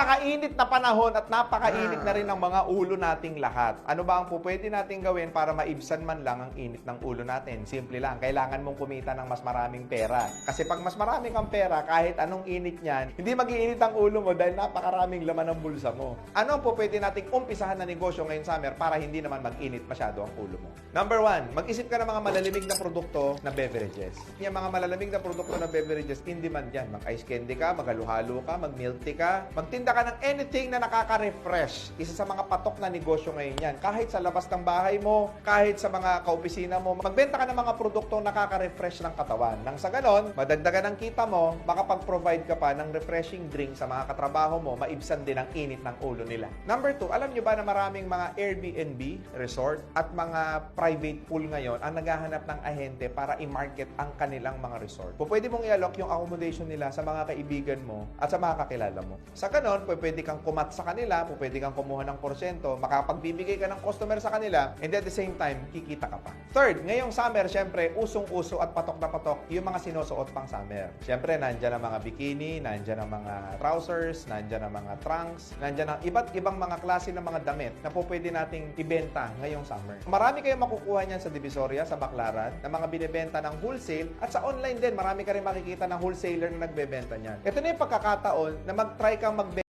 napakainit na panahon at napakainit na rin ng mga ulo nating lahat. Ano ba ang po pwede nating gawin para maibsan man lang ang init ng ulo natin? Simple lang, kailangan mong kumita ng mas maraming pera. Kasi pag mas marami kang pera, kahit anong init niyan, hindi mag-iinit ang ulo mo dahil napakaraming laman ng bulsa mo. Ano ang po pwede nating umpisahan na negosyo ngayong summer para hindi naman mag-init masyado ang ulo mo? Number one, mag-isip ka ng mga malalimig na produkto na beverages. Yung mga malalamig na produkto na beverages, in demand yan. Mag-ice candy ka, mag-halo-halo ka, mag-milk tea ka, magtinda ka ng anything na nakaka-refresh. Isa sa mga patok na negosyo ngayon yan. Kahit sa labas ng bahay mo, kahit sa mga kaopisina mo, magbenta ka ng mga produktong nakaka-refresh ng katawan. Nang sa ganon, madagdagan ang kita mo, makapag-provide ka pa ng refreshing drink sa mga katrabaho mo, maibsan din ang init ng ulo nila. Number two, alam nyo ba na maraming mga Airbnb, resort, at mga private pool ngayon ang naghahanap ng ahente para i-market ang kanilang mga resort. Pwede mong i-alok yung accommodation nila sa mga kaibigan mo at sa mga kakilala mo. Sa ganon, po pwede kang kumat sa kanila, pwede kang kumuha ng porsyento, makapagbibigay ka ng customer sa kanila, and at the same time, kikita ka pa. Third, ngayong summer, syempre, usong-uso at patok na patok yung mga sinusuot pang summer. Syempre, nandyan ang mga bikini, nandyan ang mga trousers, nandyan ang mga trunks, nandyan ang iba't ibang mga klase ng mga damit na po pwede nating ibenta ngayong summer. Marami kayong makukuha niyan sa Divisoria, sa Baclaran, na mga binibenta ng wholesale at sa online din, marami ka rin makikita ng wholesaler na nagbebenta niyan. Ito na yung pagkakataon na mag-try kang magbenta